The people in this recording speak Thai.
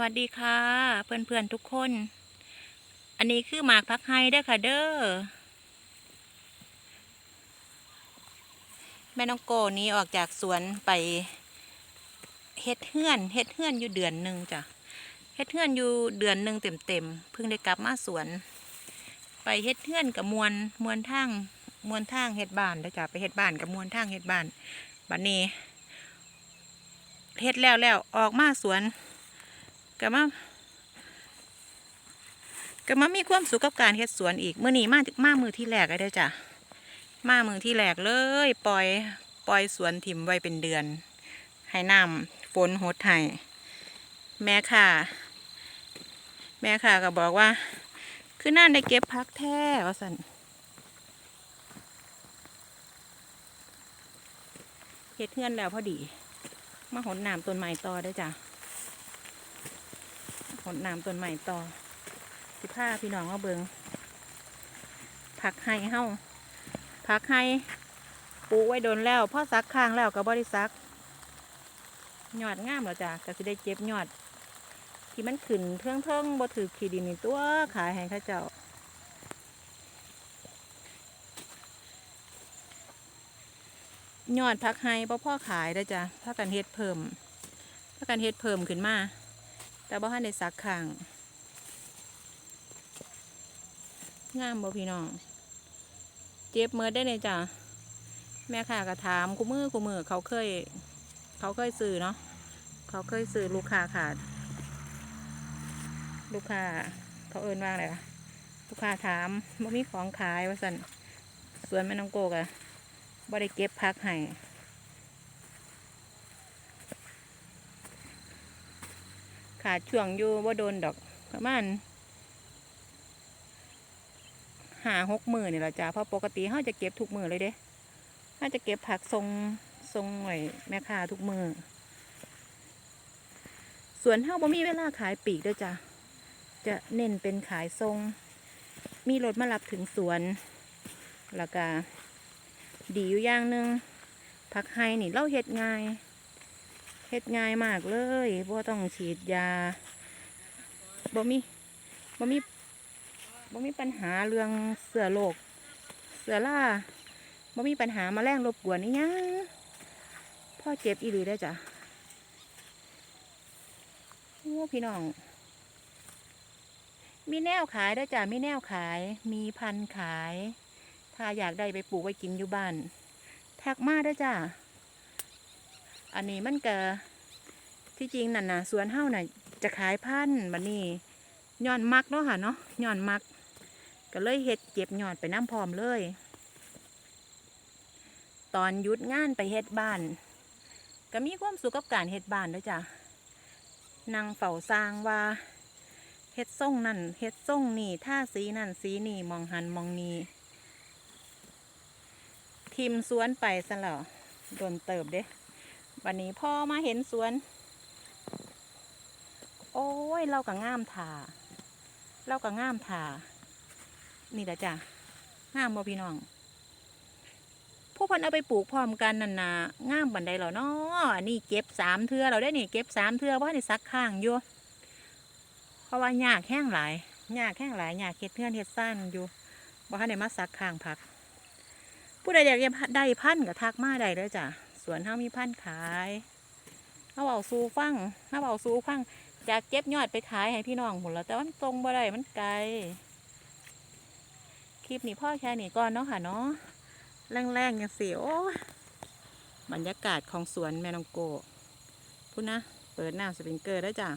วัสดีค่ะ เพื่อนๆทุกคน อันนี้คือหมากพักไฮเด้อค่ะเด้อแม่น้องโกนี้ออกจากสวนไปเฮ็ดเฮือนเฮ็ดเฮือนอยู่เดือนหนึ่งจ้ะเฮ็ดเฮือนอยู่เดือนหนึ่งเต็มๆเพิ่งได้กลับมาสวน ไปเฮ็ดเฮือนกับมวลมวลทางมวลทางเฮ็ดบ้านเด้อจ้ะไปเฮ็ดบ้านกับมวลทางเฮ็ดบ้านบัดนี้เฮ็ดแล้วแล้วออกมาสวน ก็มาก็มามีความสุขกับการเฮ็ดสวนอีกเมื้อนี้มามามือที่แรกเลยเด้จ้ะมามือที่แรกเลย ปล่อย ปล่อยสวนถิ่มไว้เป็นเดือน ให้น้ำฝนหดให้แม่ค่ะ แม่ค่ะก็บอกว่า คือน่านได้เก็บพักแท้ว่าสันเฮ็ดเฮือนแล้วพอดี มาหดน้ำต้นไม้ต่อได้จ้ะ หดน้ำต้นใหม่ต่อ สิผ้าพี่น้องเอาเบิงผักไห้เฮ้าผักไห้ปลูกไว้โดนแล้วพ่อซักข้างแล้วกับบริซักยอดงามแล้วจ้ะก็สิได้เจ็บยอด ที่มันขึ้นเทิงเทิงบ่ถือขีดินนี่ตัวขายให้ข้าเจ้าหยอดผักไห้พ่อพ่อขายได้จ้ะถ้ากันเฮ็ดเพิ่ม ถ้ากันเฮ็ดเพิ่มขึ้นมา แต่บ่ทันได้ซักข้าง งามบ่พี่น้อง เจ็บเมื่อได้เลยจ้ะ แม่ค้าก็ถามกูมือกูมือเขาเคย เขาเคยซื้อเนาะ เขาเคยซื้อลูกค้าขาด ลูกค้าเขาเอินว่าอะไรล่ะ ลูกค้าถามบ่มีของขายว่าสันสวนแม่น้องโกกอะบ่ได้เก็บพักให้ ขาดช่วงอยู่ว่าโดนดอกประมาณหาหกมือนี่แหละจ้าเพราะปกติเขาจะเก็บทุกมือเลยเด้เขาจะเก็บผักทรงทรงหน่อยแม่ค้าทุกมือส่วนเฮาบ่มีเวลาขายปีกเด้วยจ้ะจะเน้นเป็นขายทรง มีรถมารับถึงสวนแล้วก็ดีอยู่อย่างหนึ่งผักไฮนี่เล่าเฮ็ดง่าย ฮ็ดง่ายมากเลยบ่ต้องฉีดยาบ่มีบ่มีบ่มีปัญหาเรื่องเสือโรคเสือล่าบ่มีปัญหาแมาแรงรบกวนนี่ยังพ่อเจ็บอีหลีได้จ้ะโอ้พี่น้อง มีแนวขายได้จ้ะมีแนวขาย มีพันขาย ถ้าอยากได้ไปปลูกไว้กินอยู่บ้าน ทักมาได้จ้ะ อันนี้มันก็ที่จริงนั่นนะสวนเฮ้าน่ะจะขายพันธุ์บันนี้ย้อนมักเนาะค่ะเนาะย้อนมัก ก็เลยเฮ็ดเก็บยอดไปน้ำพร้อมเลย ตอนยุดงานไปเฮ็ดบ้าน ก็มีความสุขกับการเฮ็ดบ้านด้วยจ้ะนั่งเฝ้าสร้างว่าเฮ็ดส่งนั่นเฮ็ดส่งนี่ท่าสีนั่นสีนี่มองหันมองนี่ทิมสวนไปซะแล้วโดนเติบเด้ วันนี้พ่อมาเห็นสวน โอ้ยเราก็ง่ามถาเราก็ง่ามถานี่แหละจ้ะง่ามบ่พี่น้อง ผู้คนเอาไปปลูกพร้อมกันนั่นนะง่ามบันไดเหรอนาะนี่เก็บสามเทือเราได้นี่เก็บสามเทือว่าในซักข้างอยู่เพราะว่ายากแห้งหลายยากแห้งหลายยากเฮ็ดเทือนเฮ็ดสั้นอยู่บ่ทันได้มาซักข้างผัก ผู้ใดอยากได้พันธุ์ก็ทักมาได้เลยจ้ะ สวนเฮามีพันธุ์ขายเฮาเอาซูฟังเฮาเอาซูฟังจากเก็บยอดไปขายให้พี่น้องหมดแล้วแต่ว่ามันตรงบ่ได้มันไกล คลิปนี้พ่อแค่นี้ก่อนเนาะค่ะเนาะแรงๆยังเสียวบรรยากาศของสวนแมนองโกพูดนะ เปิดหน้าสปริงเกอร์ได้จ้ะ